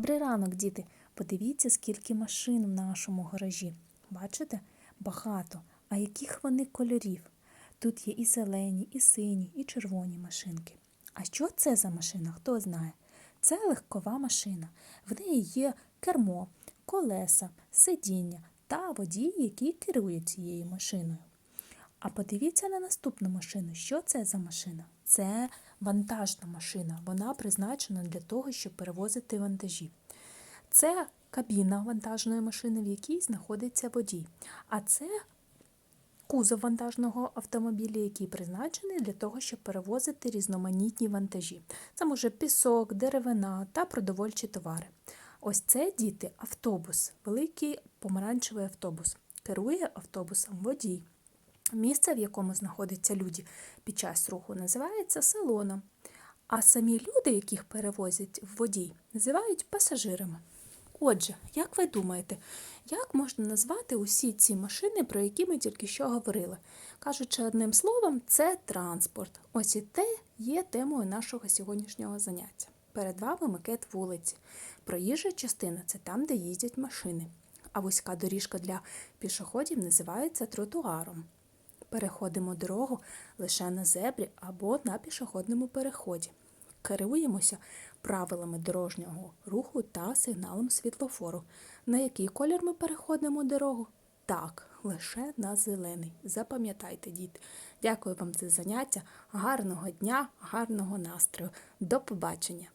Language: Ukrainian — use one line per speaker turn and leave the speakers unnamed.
Добрий ранок, діти. Подивіться, скільки машин в нашому гаражі. Бачите? Багато. А яких вони кольорів? Тут є і зелені, і сині, і червоні машинки. А що це за машина? Хто знає? Це легкова машина. В неї є кермо, колеса, сидіння та водій, який керує цією машиною. А подивіться на наступну машину. Що це за машина? Це вантажна машина. Вона призначена для того, щоб перевозити вантажі. Це кабіна вантажної машини, в якій знаходиться водій. А це кузов вантажного автомобіля, який призначений для того, щоб перевозити різноманітні вантажі. Це може пісок, деревина та продовольчі товари. Ось це діти автобус, великий помаранчевий автобус. Керує автобусом водій. Місце, в якому знаходяться люди під час руху, називається салоном. А самі люди, яких перевозять в водій, називають пасажирами. Отже, як ви думаєте, як можна назвати усі ці машини, про які ми тільки що говорили? Кажучи одним словом, це транспорт. Ось і те є темою нашого сьогоднішнього заняття. Перед вами макет вулиці. Проїжджа частина це там, де їздять машини. А вузька доріжка для пішоходів називається тротуаром. Переходимо дорогу лише на зебрі або на пішохідному переході. Керуємося правилами дорожнього руху та сигналом світлофору. На який колір ми переходимо дорогу? Так, лише на зелений. Запам'ятайте, діти. Дякую вам за заняття. Гарного дня, гарного настрою. До побачення!